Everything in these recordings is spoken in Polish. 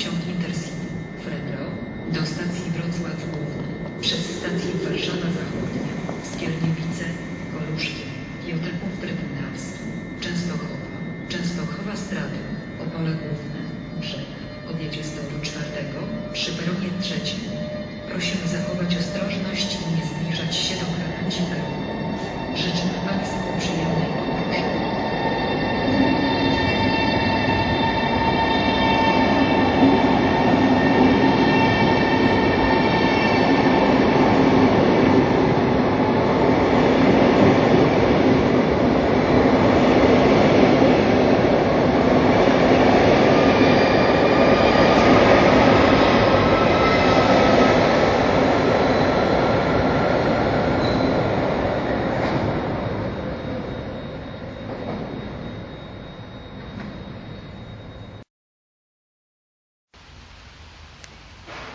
Pociąg Intercity. Fredro do stacji Wrocław Główny. Przez stację Warszawa Zachodnia, Skierniewice, Koluszki, Piotrków Trybunalski, Częstochowa, Częstochowa Stradum, Opole Główne, Brzeg. Odjedzie z toru czwartego przy peronie trzecim. Prosimy zachować ostrożność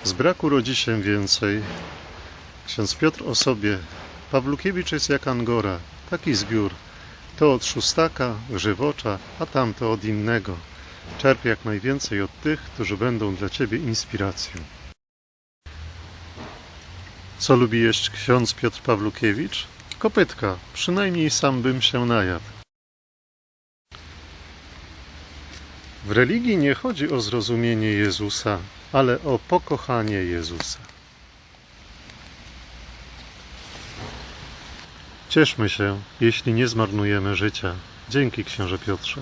Z braku rodzi się więcej. Ksiądz Piotr o sobie. Pawlukiewicz jest jak Angora, taki zbiór. To od szóstaka, grzywocza, a tamto od innego. Czerp jak najwięcej od tych, którzy będą dla ciebie inspiracją. Co lubi jeść ksiądz Piotr Pawlukiewicz? Kopytka, przynajmniej sam bym się najadł. W religii nie chodzi o zrozumienie Jezusa, ale o pokochanie Jezusa. Cieszmy się, jeśli nie zmarnujemy życia. Dzięki księże Piotrze.